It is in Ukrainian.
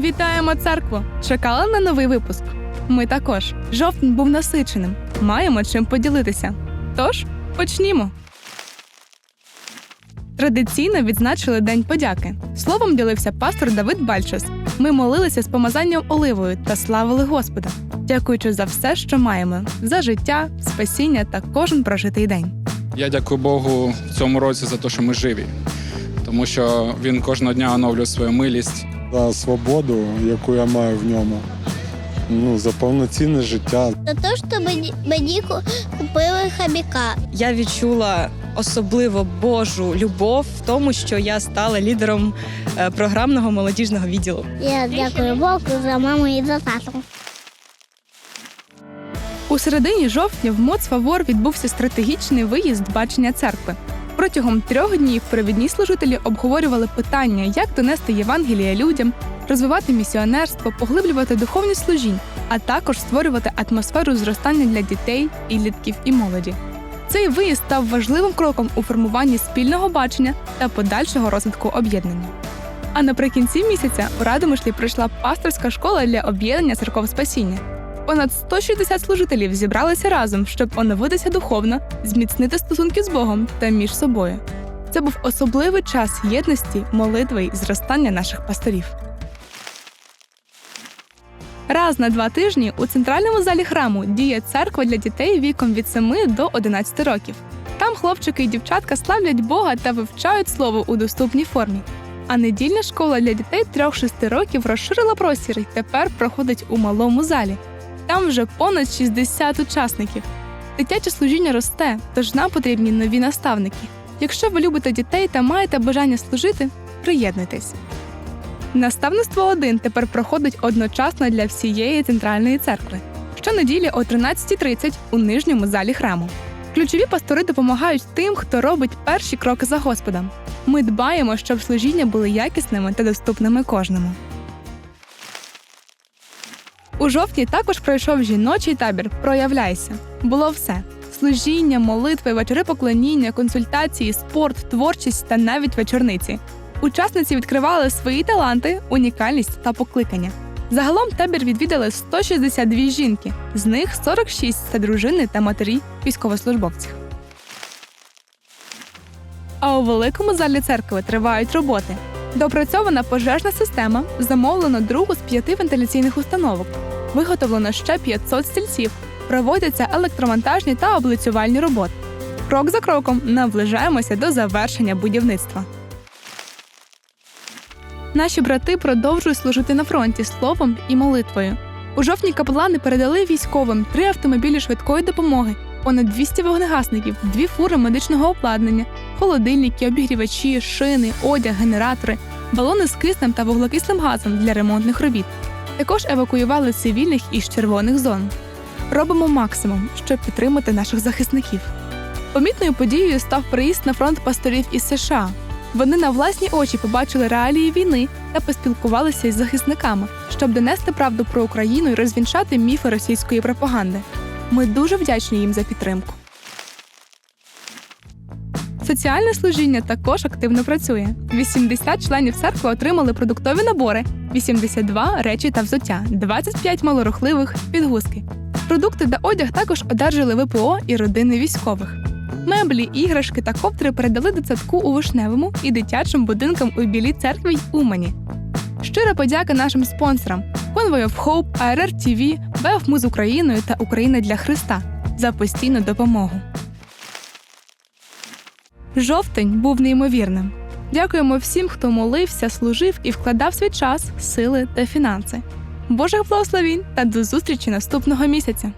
Вітаємо церкву! Чекали на новий випуск? Ми також. Жовтень був насиченим. Маємо чим поділитися. Тож почнімо. Традиційно відзначили День подяки. Словом ділився пастор Давид Бальчес. Ми молилися з помазанням оливою та славили Господа, дякуючи за все, що маємо, за життя, спасіння та кожен прожитий день. Я дякую Богу в цьому році за те, що ми живі, тому що він кожного дня оновлює свою милість. За свободу, яку я маю в ньому. Ну, за повноцінне життя. За те, що мені, мені купили хабіка. я відчула особливо Божу любов в тому, що я стала лідером е, програмного молодіжного відділу. Я дякую Богу за маму і за тату. У середині жовтня в МОЦ Фавор відбувся стратегічний виїзд бачення церкви. Протягом трьох днів провідні служителі обговорювали питання, як донести Євангелія людям, розвивати місіонерство, поглиблювати духовні служінь, а також створювати атмосферу зростання для дітей, підлітків і молоді. Цей виїзд став важливим кроком у формуванні спільного бачення та подальшого розвитку об'єднання. А наприкінці місяця у Радомишлі пройшла пасторська школа для об'єднання церков спасіння. Понад 160 служителів зібралися разом, щоб оновитися духовно, зміцнити стосунки з Богом та між собою. Це був особливий час єдності, молитви і зростання наших пасторів. Раз на два тижні у центральному залі храму діє церква для дітей віком від 7 до 11 років. Там хлопчики і дівчатка славлять Бога та вивчають слово у доступній формі. А недільна школа для дітей 3-6 років розширила простір і тепер проходить у малому залі. Там вже понад 60 учасників. Дитяче служіння росте, тож нам потрібні нові наставники. Якщо ви любите дітей та маєте бажання служити, приєднуйтесь. Наставництво 1 тепер проходить одночасно для всієї центральної церкви. Щонеділі о 13.30 у нижньому залі храму. Ключові пастори допомагають тим, хто робить перші кроки за Господом. Ми дбаємо, щоб служіння були якісними та доступними кожному. У жовтні також пройшов жіночий табір Проявляйся. Було все: служіння, молитви, вечори поклоніння, консультації, спорт, творчість та навіть вечорниці. Учасниці відкривали свої таланти, унікальність та покликання. Загалом табір відвідали 162 жінки, з них 46 – це дружини та матері військовослужбовців. А у великому залі церкви тривають роботи. Допрацьована пожежна система, замовлено другу з п'яти вентиляційних установок. Виготовлено ще 500 стільців. Проводяться електромонтажні та облицювальні роботи. Крок за кроком наближаємося до завершення будівництва. Наші брати продовжують служити на фронті словом і молитвою. У жовтні капелани передали військовим три автомобілі швидкої допомоги, понад 200 вогнегасників, дві фури медичного обладнання, холодильники, обігрівачі, шини, одяг, генератори, балони з киснем та вуглекислим газом для ремонтних робіт. Також евакуювали цивільних із червоних зон. Робимо максимум, щоб підтримати наших захисників. Помітною подією став приїзд на фронт пасторів із США. Вони на власні очі побачили реалії війни та поспілкувалися із захисниками, щоб донести правду про Україну і розвінчати міфи російської пропаганди. Ми дуже вдячні їм за підтримку. Соціальне служіння також активно працює. 80 членів церкви отримали продуктові набори, 82 речі та взуття, 25 малорухливих підгузки. Продукти та одяг також одержали ВПО і родини військових. Меблі, іграшки та ковдри передали дитсадку у Вишневому і дитячим будинкам у Білій церкві й Умані. Щира подяка нашим спонсорам Convoy of Hope, ARR TV, БФ з Україною та Україна для Христа за постійну допомогу. Жовтень був неймовірним. Дякуємо всім, хто молився, служив і вкладав свій час, сили та фінанси. Божих благословінь та до зустрічі наступного місяця!